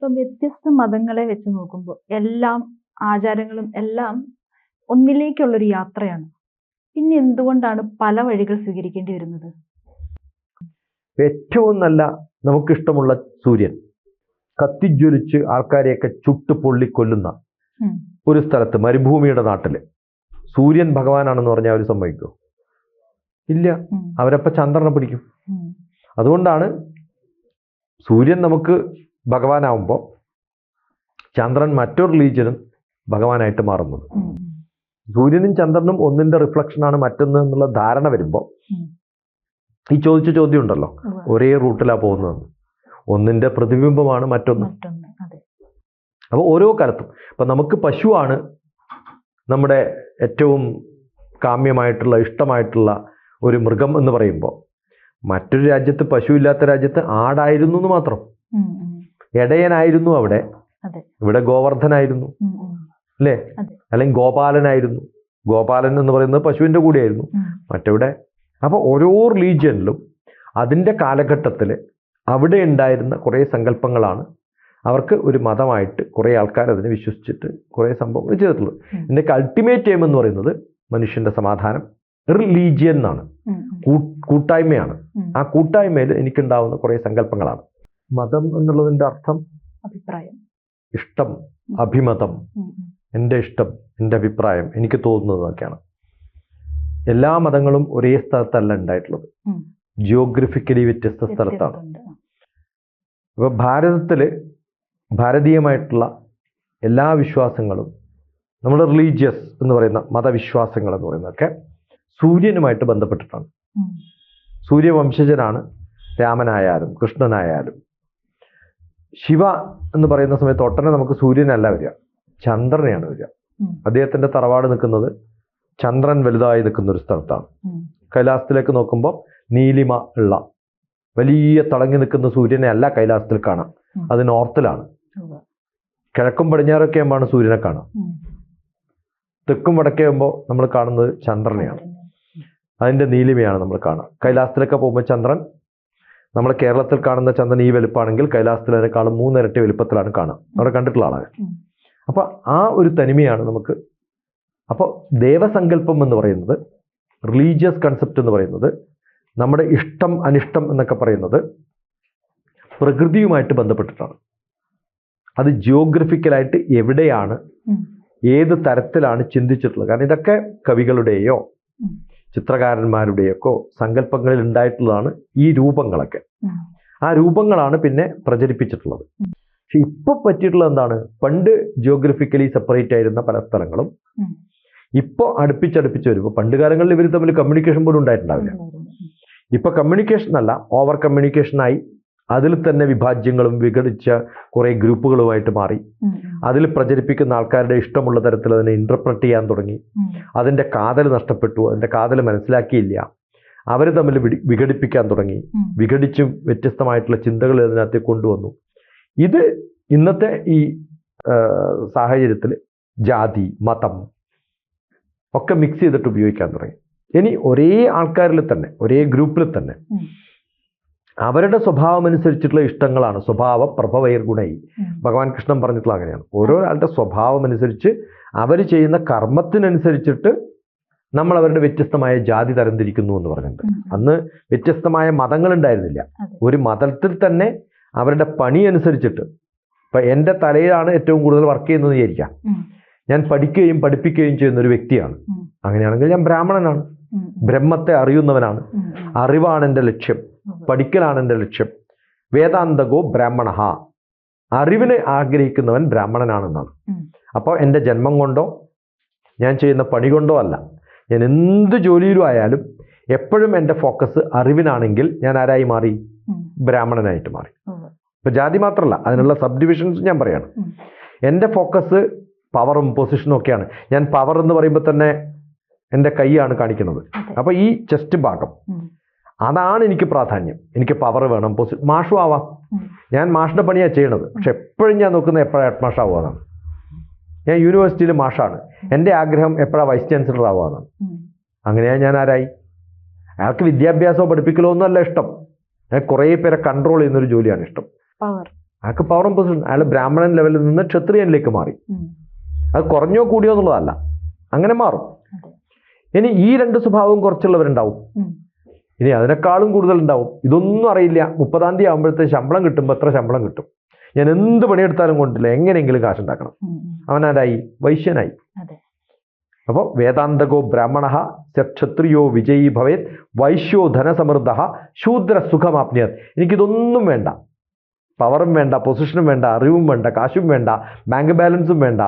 ഇപ്പം വ്യത്യസ്ത മതങ്ങളെ വെച്ച് നോക്കുമ്പോൾ എല്ലാം ആചാരങ്ങളും എല്ലാം ഒന്നിലേക്കുള്ളൊരു യാത്രയാണ്. പിന്നെ എന്തുകൊണ്ടാണ് പല വഴികൾ സ്വീകരിക്കേണ്ടി വരുന്നത്? ഏറ്റവും നല്ല നമുക്കിഷ്ടമുള്ള സൂര്യൻ. കത്തിജ്വലിച്ച് ആൾക്കാരെയൊക്കെ ചുട്ട് പൊള്ളിക്കൊല്ലുന്ന ഒരു സ്ഥലത്ത് മരുഭൂമിയുടെ നാട്ടിൽ. സൂര്യൻ ഭഗവാനാണെന്ന് പറഞ്ഞാൽ അവർ സമ്മതിക്കുമോ ഇല്ല. അവരപ്പം ചന്ദ്രനെ പിടിക്കും. അതുകൊണ്ടാണ് സൂര്യൻ നമുക്ക് ഭഗവാനാവുമ്പോൾ ചന്ദ്രൻ മറ്റൊരു റിലീജിയനും ഭഗവാനായിട്ട് മാറുന്നത്. സൂര്യനും ചന്ദ്രനും ഒന്നിന്റെ റിഫ്ലക്ഷനാണ് മറ്റൊന്ന് എന്നുള്ള ധാരണ വരുമ്പോൾ ഈ ചോദിച്ച ചോദ്യം ഉണ്ടല്ലോ ഒരേ റൂട്ടിലാണ് പോകുന്നതെന്ന്. ഒന്നിന്റെ പ്രതിബിംബമാണ് മറ്റൊന്ന്. അപ്പോൾ ഓരോ കാലത്തും ഇപ്പം നമുക്ക് പശുവാണ് നമ്മുടെ ഏറ്റവും കാമ്യമായിട്ടുള്ള ഇഷ്ടമായിട്ടുള്ള ഒരു മൃഗം എന്ന് പറയുമ്പോൾ മറ്റൊരു രാജ്യത്ത് പശു ഇല്ലാത്ത രാജ്യത്ത് ആടായിരുന്നു എന്ന് മാത്രം. ഇടയനായിരുന്നു അവിടെ. ഇവിടെ ഗോവർദ്ധനായിരുന്നു. അല്ലേ. അല്ലെങ്കിൽ ഗോപാലനായിരുന്നു. ഗോപാലൻ എന്ന് പറയുന്നത് പശുവിന്റെ കൂടെയായിരുന്നു. മറ്റവിടെ. അപ്പൊ ഓരോ റിലീജിയനിലും അതിന്റെ കാലഘട്ടത്തിൽ അവിടെ ഉണ്ടായിരുന്ന കുറേ സങ്കല്പങ്ങളാണ് അവർക്ക് ഒരു മതമായിട്ട് കുറേ ആൾക്കാർ അതിനെ വിശ്വസിച്ചിട്ട് കുറേ സംഭവങ്ങൾ ചെയ്തിട്ടുള്ളത്. ഇതിന്റെ ഇതിന്റെയൊക്കെ അൾട്ടിമേറ്റ് എയിം എന്ന് പറയുന്നത് മനുഷ്യന്റെ സമാധാനം. റിലീജിയൻ എന്നാണ്. കൂട്ടായ്മയാണ്. ആ കൂട്ടായ്മയിൽ എനിക്കുണ്ടാവുന്ന കുറേ സങ്കല്പങ്ങളാണ്. മതം എന്നുള്ളതിന്റെ അർത്ഥം അഭിപ്രായം. ഇഷ്ടം അഭിമതം. എന്റെ ഇഷ്ടം എന്റെ അഭിപ്രായം എനിക്ക് തോന്നുന്നതൊക്കെയാണ്. എല്ലാ മതങ്ങളും ഒരേ സ്ഥലത്തല്ല ഉണ്ടായിട്ടുള്ളത്. ജിയോഗ്രഫിക്കലി വ്യത്യസ്ത സ്ഥലത്താണ്. അപ്പൊ ഭാരതത്തിൽ ഭാരതീയമായിട്ടുള്ള എല്ലാ വിശ്വാസങ്ങളും നമ്മൾ റിലീജിയസ് എന്ന് പറയുന്ന മതവിശ്വാസങ്ങൾ എന്ന് പറയുന്നതൊക്കെ സൂര്യനുമായിട്ട് ബന്ധപ്പെട്ടിട്ടാണ്. സൂര്യവംശജനാണ് രാമനായാലും കൃഷ്ണനായാലും ശിവ എന്ന് പറയുന്ന സമയത്ത് ഒട്ടനെ നമുക്ക് സൂര്യനല്ല വരിക. ചന്ദ്രനെയാണ് വരിക. അദ്ദേഹത്തിന്റെ തറവാട് നിൽക്കുന്നത് ചന്ദ്രൻ വലുതായി നിൽക്കുന്ന ഒരു സ്ഥലത്താണ്. കൈലാസത്തിലേക്ക് നോക്കുമ്പോൾ നീലിമ ഉള്ള വലിയ തളങ്ങി നിൽക്കുന്ന സൂര്യനെ അല്ല കൈലാസത്തിൽ കാണാം. അത് നോർത്തിലാണ്. കിഴക്കും പടിഞ്ഞാറൊക്കെ ആകുമ്പോൾ സൂര്യനെ കാണാം. തെക്കും വടക്കേ ആകുമ്പോൾ നമ്മൾ കാണുന്നത് ചന്ദ്രനെയാണ്. അതിന്റെ നീലിമയാണ് നമ്മൾ കാണുക. കൈലാസത്തിലൊക്കെ പോകുമ്പോൾ ചന്ദ്രൻ നമ്മൾ കേരളത്തിൽ കാണുന്ന ചന്ദ്രൻ ഈ വലുപ്പമാണെങ്കിൽ കൈലാസത്തിൽ അതിനേക്കാളും മൂന്നിരട്ടി വലുപ്പത്തിലാണ് കാണുക. അവിടെ കണ്ടിട്ടുള്ള ആളാണ്. അപ്പോൾ അപ്പൊ ആ ഒരു തനിമയാണ് നമുക്ക് അപ്പോൾ ദേവസങ്കല്പം എന്ന് പറയുന്നത് റിലീജിയസ് കൺസെപ്റ്റ് എന്ന് പറയുന്നത് നമ്മുടെ ഇഷ്ടം അനിഷ്ടം എന്നൊക്കെ പറയുന്നത് പ്രകൃതിയുമായിട്ട് ബന്ധപ്പെട്ടിട്ടാണ്. അത് ജിയോഗ്രഫിക്കലായിട്ട് എവിടെയാണ് ഏത് തരത്തിലാണ് ചിന്തിച്ചിട്ടുള്ളത്. കാരണം ഇതൊക്കെ കവികളുടെയോ. ചിത്രകാരന്മാരുടെയൊക്കെ സങ്കല്പങ്ങളിൽ ഉണ്ടായിട്ടുള്ളതാണ് ഈ രൂപങ്ങളൊക്കെ. ആ. രൂപങ്ങളാണ് പിന്നെ പ്രചരിപ്പിച്ചിട്ടുള്ളത്. പക്ഷെ ഇപ്പൊ പറ്റിയിട്ടുള്ളത് എന്താണ്? പണ്ട് ജിയോഗ്രഫിക്കലി സെപ്പറേറ്റ് ആയിരുന്ന പല സ്ഥലങ്ങളും ഇപ്പൊ ഇപ്പോൾ അടുപ്പിച്ചടുപ്പിച്ച് വരുമ്പോൾ പണ്ട് കാലങ്ങളിൽ ഇവർ തമ്മിൽ കമ്മ്യൂണിക്കേഷൻ പോലും ഉണ്ടായിട്ടുണ്ടാവില്ല. ഇപ്പൊ കമ്മ്യൂണിക്കേഷൻ അല്ല ഓവർ കമ്മ്യൂണിക്കേഷനായി അതിൽ തന്നെ വിഭാജ്യങ്ങളും വിഘടിച്ച കുറേ ഗ്രൂപ്പുകളുമായിട്ട് മാറി. അതിൽ പ്രചരിപ്പിക്കുന്ന ആൾക്കാരുടെ ഇഷ്ടമുള്ള തരത്തിൽ അതിനെ ഇന്റർപ്രറ്റ് ചെയ്യാൻ തുടങ്ങി. അതിന്റെ കാതൽ നഷ്ടപ്പെട്ടു അതിന്റെ കാതൽ മനസ്സിലാക്കിയില്ല. അവർ തമ്മിൽ വിഘടിപ്പിക്കാൻ തുടങ്ങി. വിഘടിച്ചും വ്യത്യസ്തമായിട്ടുള്ള ചിന്തകൾ ഇതിനകത്ത് കൊണ്ടുവന്നു. ഇത് ഇന്നത്തെ ഈ സാഹചര്യത്തിൽ ജാതി മതം ഒക്കെ മിക്സ് ചെയ്തിട്ട് ഉപയോഗിക്കാൻ തുടങ്ങി. ഇനി ഒരേ ആൾക്കാരിൽ തന്നെ ഒരേ ഗ്രൂപ്പിൽ തന്നെ. അവരുടെ സ്വഭാവം അനുസരിച്ചിട്ടുള്ള ഇഷ്ടങ്ങളാണ്. സ്വഭാവ പ്രഭവൈർ ഗുണൈ ഉം. ഭഗവാൻ കൃഷ്ണൻ പറഞ്ഞിട്ടുള്ള അങ്ങനെയാണ്. ഓരോ ആളുടെ സ്വഭാവം അനുസരിച്ച് അവർ ചെയ്യുന്ന കർമ്മത്തിനനുസരിച്ചിട്ട് നമ്മൾ അവരുടെ വ്യത്യസ്തമായ ജാതി തരംതിരിക്കുന്നു എന്ന് പറഞ്ഞിട്ടുണ്ട്. അന്ന് വ്യത്യസ്തമായ മതങ്ങൾ ഉണ്ടായിരുന്നില്ല ഒരു മതത്തിൽ തന്നെ അവരുടെ പണി അനുസരിച്ചിട്ട് ഇപ്പം എന്റെ തലയിലാണ് ഏറ്റവും കൂടുതൽ വർക്ക് ചെയ്യുന്നത് വിചാരിക്കാം. ഞാൻ പഠിക്കുകയും പഠിപ്പിക്കുകയും ചെയ്യുന്ന ഒരു വ്യക്തിയാണ്. അങ്ങനെയാണെങ്കിൽ ഞാൻ ബ്രാഹ്മണനാണ്. ബ്രഹ്മത്തെ അറിയുന്നവനാണ്. അറിവാണ് എന്റെ ലക്ഷ്യം. പഠിക്കലാണ് എന്റെ ലക്ഷ്യം. വേദാന്തകോ ബ്രാഹ്മണ അറിവിനെ ആഗ്രഹിക്കുന്നവൻ ബ്രാഹ്മണനാണെന്നാണ്. അപ്പോൾ എന്റെ ജന്മം കൊണ്ടോ ഞാൻ ചെയ്യുന്ന പണി കൊണ്ടോ അല്ല. ഞാൻ എന്ത് ജോലിയിലും ആയാലും എപ്പോഴും എന്റെ ഫോക്കസ് അറിവിനാണെങ്കിൽ ഞാൻ ആരായി മാറി? ബ്രാഹ്മണനായിട്ട് മാറി. ഇപ്പം ജാതി മാത്രമല്ല അതിനുള്ള സബ് ഡിവിഷൻസ് ഞാൻ പറയാണ്. എന്റെ ഫോക്കസ് പവറും പൊസിഷനും ഒക്കെയാണ്. ഞാൻ പവർ എന്ന് പറയുമ്പോൾ തന്നെ എന്റെ കൈയാണ് കാണിക്കുന്നത്. അപ്പോൾ ഈ ചെസ്റ്റ് ഭാഗം. അതാണ് എനിക്ക് പ്രാധാന്യം. എനിക്ക് പവർ വേണം. പൊസി മാഷു ആവാം. ഞാൻ മാഷിന്റെ പണിയാണ് ചെയ്യണത്. പക്ഷെ എപ്പോഴും ഞാൻ നോക്കുന്നത് എപ്പോഴാണ് ഹെഡ് മാഷ് ആവുകയെന്നാണ്. ഞാൻ യൂണിവേഴ്സിറ്റിയിൽ മാഷാണ്. എന്റെ ആഗ്രഹം എപ്പോഴാണ് വൈസ് ചാൻസലർ ആവുകയെന്നാണ്. അങ്ങനെയാണ് ഞാൻ ആരായി. അയാൾക്ക് വിദ്യാഭ്യാസമോ പഠിപ്പിക്കലോ ഒന്നുമല്ല ഇഷ്ടം. ഞാൻ കുറേ പേരെ കൺട്രോൾ ചെയ്യുന്നൊരു ജോലിയാണ് ഇഷ്ടം. അയാൾക്ക് പവർ ആൻഡ് പൊസിഷൻ അയാൾ ബ്രാഹ്മണൻ ലെവലിൽ നിന്ന് ക്ഷത്രിയനിലേക്ക് മാറി. അത് കുറഞ്ഞോ കൂടിയോ എന്നുള്ളതല്ല. അങ്ങനെ മാറും. ഇനി ഈ രണ്ട് സ്വഭാവവും കുറച്ചുള്ളവരുണ്ടാവും. ഇനി അതിനേക്കാളും കൂടുതൽ ഉണ്ടാവും ഇതൊന്നും അറിയില്ല. മുപ്പതാം തീയതി ആകുമ്പോഴത്തെ ശമ്പളം കിട്ടുമ്പോൾ എത്ര ശമ്പളം കിട്ടും? ഞാൻ എന്ത് പണിയെടുത്താലും കൊണ്ടില്ല. എങ്ങനെയെങ്കിലും കാശുണ്ടാക്കണം. അവനാരായി? വൈശ്യനായി. അപ്പോൾ വേദാന്തകോ ബ്രാഹ്മണ ക്ഷത്രിയോ വിജയി ഭവേത് വൈശ്യോ ധനസമൃദ്ധ ശൂദ്ര സുഖമാപ്നിയത്. എനിക്കിതൊന്നും വേണ്ട. പവറും വേണ്ട പൊസിഷനും വേണ്ട അറിവും വേണ്ട കാശും വേണ്ട ബാങ്ക് ബാലൻസും വേണ്ട.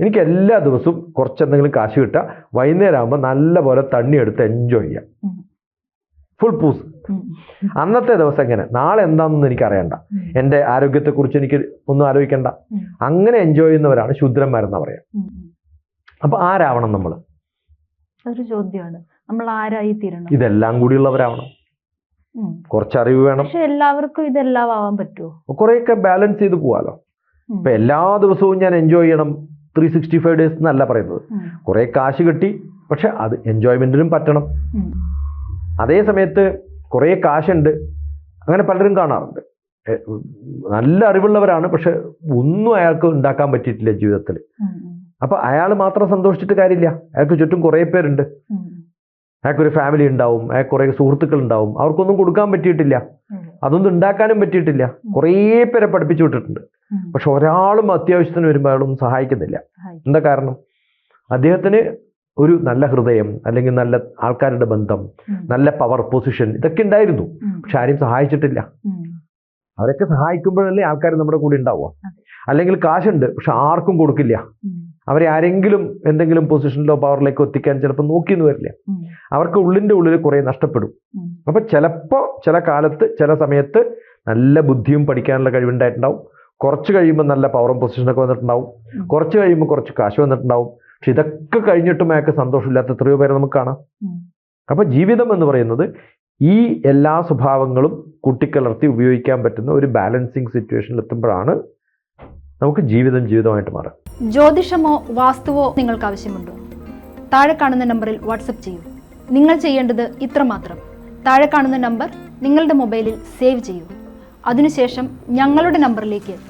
എനിക്ക് എല്ലാ ദിവസവും കുറച്ചെന്തെങ്കിലും കാശ് കിട്ടുക. വൈകുന്നേരം ആകുമ്പോൾ നല്ലപോലെ തണ്ണി എടുത്ത് എൻജോയ് ചെയ്യാം. ഫുൾ പൂസ് അന്നത്തെ ദിവസം എങ്ങനെ? നാളെ എന്താണെന്ന് എനിക്ക് അറിയണ്ട എന്റെ ആരോഗ്യത്തെക്കുറിച്ച് എനിക്ക് ഒന്നും ആലോചിക്കണ്ട. അങ്ങനെ എൻജോയ് ചെയ്യുന്നവരാണ് ശൂദ്രന്മാരെന്ന് പറയാം. അപ്പൊ ആരാവണം നമ്മൾ അതൊരു ചോദ്യമാണ്. നമ്മൾ ആരായി തീരണം? ഇതെല്ലാം കൂടിയുള്ളവരാവണം ഉള്ളവരാവണം. കുറച്ച് അറിവ് വേണം. പക്ഷെ എല്ലാവർക്കും ഇതെല്ലാം ആവാൻ പറ്റുമോ കുറെയൊക്കെ ബാലൻസ് ചെയ്ത് പോവാലോ. ഇപ്പൊ എല്ലാ ദിവസവും ഞാൻ എൻജോയ് ചെയ്യണം. ത്രീ സിക്സ്റ്റി ഫൈവ് ഡേയ്സ് എന്നല്ല പറയുന്നത് കുറെ കാശ് കിട്ടി. പക്ഷെ അത് എൻജോയ്മെന്റിനും പറ്റണം. അതേ സമയത്ത് കുറേ കാശുണ്ട്. അങ്ങനെ പലരും കാണാറുണ്ട്. നല്ല അറിവുള്ളവരാണ് പക്ഷെ ഒന്നും അയാൾക്ക് ഉണ്ടാക്കാൻ പറ്റിയിട്ടില്ല ജീവിതത്തിൽ. അപ്പൊ അയാൾ മാത്രം സന്തോഷിച്ചിട്ട് കാര്യമില്ല. അയാൾക്ക് ചുറ്റും കുറേ പേരുണ്ട്. അയാൾക്കൊരു ഫാമിലി ഉണ്ടാവും. അയാൾക്ക് കുറേ സുഹൃത്തുക്കൾ ഉണ്ടാവും. അവർക്കൊന്നും കൊടുക്കാൻ പറ്റിയിട്ടില്ല. അതൊന്നും ഉണ്ടാക്കാനും പറ്റിയിട്ടില്ല. കുറേ പേരെ പഠിപ്പിച്ചു വിട്ടിട്ടുണ്ട്. പക്ഷെ ഒരാളും അത്യാവശ്യത്തിന് വരുമ്പോൾ അയാളൊന്നും സഹായിക്കുന്നില്ല. എന്താ കാരണം? അദ്ദേഹത്തിന് ഒരു നല്ല ഹൃദയം അല്ലെങ്കിൽ നല്ല ആൾക്കാരുടെ ബന്ധം നല്ല പവർ പൊസിഷൻ ഇതൊക്കെ ഉണ്ടായിരുന്നു. പക്ഷെ ആരും സഹായിച്ചിട്ടില്ല. അവരൊക്കെ സഹായിക്കുമ്പോഴല്ലേ ആൾക്കാർ നമ്മുടെ കൂടെ ഉണ്ടാവുക. അല്ലെങ്കിൽ കാശുണ്ട് പക്ഷെ ആർക്കും കൊടുക്കില്ല. അവരെ ആരെങ്കിലും എന്തെങ്കിലും പൊസിഷനിലോ പവറിലേക്കോ എത്തിക്കാൻ ചിലപ്പോൾ നോക്കിയെന്ന് വരില്ല. അവർക്ക് ഉള്ളിന്റെ ഉള്ളിൽ കുറേ നഷ്ടപ്പെടും. അപ്പം ചിലപ്പോൾ ചില കാലത്ത് ചില സമയത്ത് നല്ല ബുദ്ധിയും പഠിക്കാനുള്ള കഴിവുണ്ടായിട്ടുണ്ടാവും. കുറച്ച് കഴിയുമ്പോൾ നല്ല പവറും പൊസിഷനൊക്കെ വന്നിട്ടുണ്ടാവും. കുറച്ച് കഴിയുമ്പോൾ കുറച്ച് കാശ് വന്നിട്ടുണ്ടാവും. പക്ഷെ ഇതൊക്കെ കഴിഞ്ഞിട്ടും അയാൾക്ക് സന്തോഷമില്ലാത്ത എത്രയോ പേരെ നമുക്ക് കാണാം. അപ്പൊ ജീവിതം എന്ന് പറയുന്നത് ഈ എല്ലാ സ്വഭാവങ്ങളും കൂട്ടിക്കലർത്തി ഉപയോഗിക്കാൻ പറ്റുന്ന ഒരു ബാലൻസിങ് സിറ്റുവേഷനിൽ എത്തുമ്പോഴാണ് നമുക്ക് ജീവിതം ജീവിതമായിട്ട് മാറുക ജ്യോതിഷമോ വാസ്തുവോ നിങ്ങൾക്ക് ആവശ്യമുണ്ടോ? താഴെ കാണുന്ന നമ്പറിൽ വാട്സപ്പ് ചെയ്യൂ. നിങ്ങൾ ചെയ്യേണ്ടത് ഇത്ര മാത്രം. താഴെ കാണുന്ന നമ്പർ നിങ്ങളുടെ മൊബൈലിൽ സേവ് ചെയ്യൂ. അതിനുശേഷം ഞങ്ങളുടെ നമ്പറിലേക്ക്